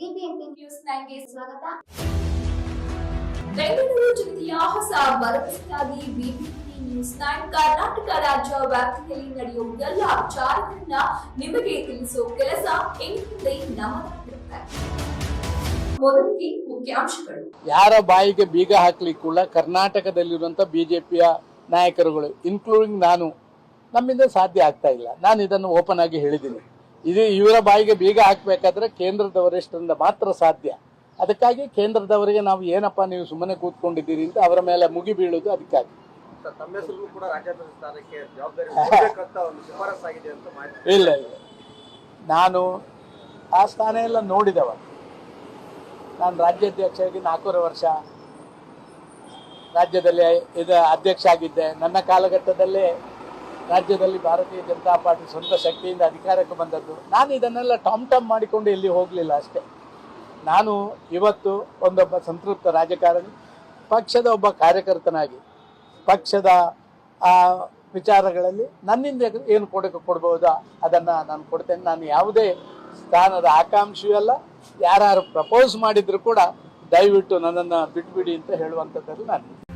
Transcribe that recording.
BBMP news ನೈನ್ಗೆ ಸ್ವಾಗತ. ಬೆಂಗಳೂರು ಜಿಲ್ಲೆಯ ಹೊಸ ಭರವಸೆಯಾಗಿ ಬಿಬಿಎಂಪಿ ನ್ಯೂಸ್ ನೈನ್ ಕರ್ನಾಟಕ ರಾಜ್ಯ ವ್ಯಾಪ್ತಿಯಲ್ಲಿ ನಡೆಯುವ ಎಲ್ಲ ವಿಚಾರಗಳನ್ನ ನಿಮಗೆ ತಿಳಿಸುವ ಕೆಲಸ ಎಂದಿದೆ ನಮ್ಮದಾಗಿರುತ್ತೆ ಮೊದಲಿಗೆ ಮುಖ್ಯಾಂಶಗಳು. ಯಾರ ಬಾಯಿಗೆ ಬೀಗ ಹಾಕ್ಲಿಕ್ಕೂ ಕೂಡ ಕರ್ನಾಟಕದಲ್ಲಿರುವಂಥ ಬಿಜೆಪಿಯ ನಾಯಕರುಗಳು ಇನ್ಕ್ಲೂಡಿಂಗ್ ನಾನು ನಮ್ಮಿಂದ ಸಾಧ್ಯ ಆಗ್ತಾ ಇಲ್ಲ. ನಾನು ಇದನ್ನು ಓಪನ್ ಆಗಿ ಹೇಳಿದ್ದೀನಿ. ಇದು ಇವರ ಬಾಯಿಗೆ ಬೀಗ ಹಾಕಬೇಕಾದ್ರೆ ಕೇಂದ್ರದ ವರಿಷ್ಠರಿಂದ ಮಾತ್ರ ಸಾಧ್ಯ. ಅದಕ್ಕಾಗಿ ಕೇಂದ್ರದವರಿಗೆ ನಾವು ಏನಪ್ಪ ನೀವು ಸುಮ್ಮನೆ ಕೂತ್ಕೊಂಡಿದ್ದೀರಿ ಅಂತ ಅವರ ಮೇಲೆ ಮುಗಿ ಬೀಳೋದು ಅದಕ್ಕಾಗಿ. ಇಲ್ಲ ಇಲ್ಲ. ನಾನು ಆ ಸ್ಥಾನ ಎಲ್ಲ ನೋಡಿದವ. ನಾನು ರಾಜ್ಯಾಧ್ಯಕ್ಷರಾಗಿ ನಾಲ್ಕೂವರೆ ವರ್ಷ ರಾಜ್ಯದಲ್ಲಿ ಇದು ಅಧ್ಯಕ್ಷ ಆಗಿದ್ದೆ. ನನ್ನ ಕಾಲಘಟ್ಟದಲ್ಲೇ ರಾಜ್ಯದಲ್ಲಿ ಭಾರತೀಯ ಜನತಾ ಪಾರ್ಟಿ ಸ್ವಂತ ಶಕ್ತಿಯಿಂದ ಅಧಿಕಾರಕ್ಕೆ ಬಂದದ್ದು. ನಾನು ಇದನ್ನೆಲ್ಲ ಟಾಮ್ ಟಾಮ್ ಮಾಡಿಕೊಂಡು ಎಲ್ಲಿ ಹೋಗಲಿಲ್ಲ ಅಷ್ಟೇ. ನಾನು ಇವತ್ತು ಒಂದೊಬ್ಬ ಸಂತೃಪ್ತ ರಾಜಕಾರಣಿ, ಪಕ್ಷದ ಒಬ್ಬ ಕಾರ್ಯಕರ್ತನಾಗಿ, ಪಕ್ಷದ, ಆ, ವಿಚಾರಗಳಲ್ಲಿ ನನ್ನಿಂದ ಏನು ಕೊಡಕ್ಕೆ ಕೊಡ್ಬೋದಾ ಅದನ್ನು ನಾನು ಕೊಡ್ತೇನೆ. ನಾನು ಯಾವುದೇ ಸ್ಥಾನದ ಆಕಾಂಕ್ಷೆಯೂ ಅಲ್ಲ ಯಾರು ಪ್ರಪೋಸ್ ಮಾಡಿದರೂ ಕೂಡ ದಯವಿಟ್ಟು ನನ್ನನ್ನು ಬಿಟ್ಬಿಡಿ ಅಂತ ಹೇಳುವಂಥದ್ದಲ್ಲಿ ನಾನು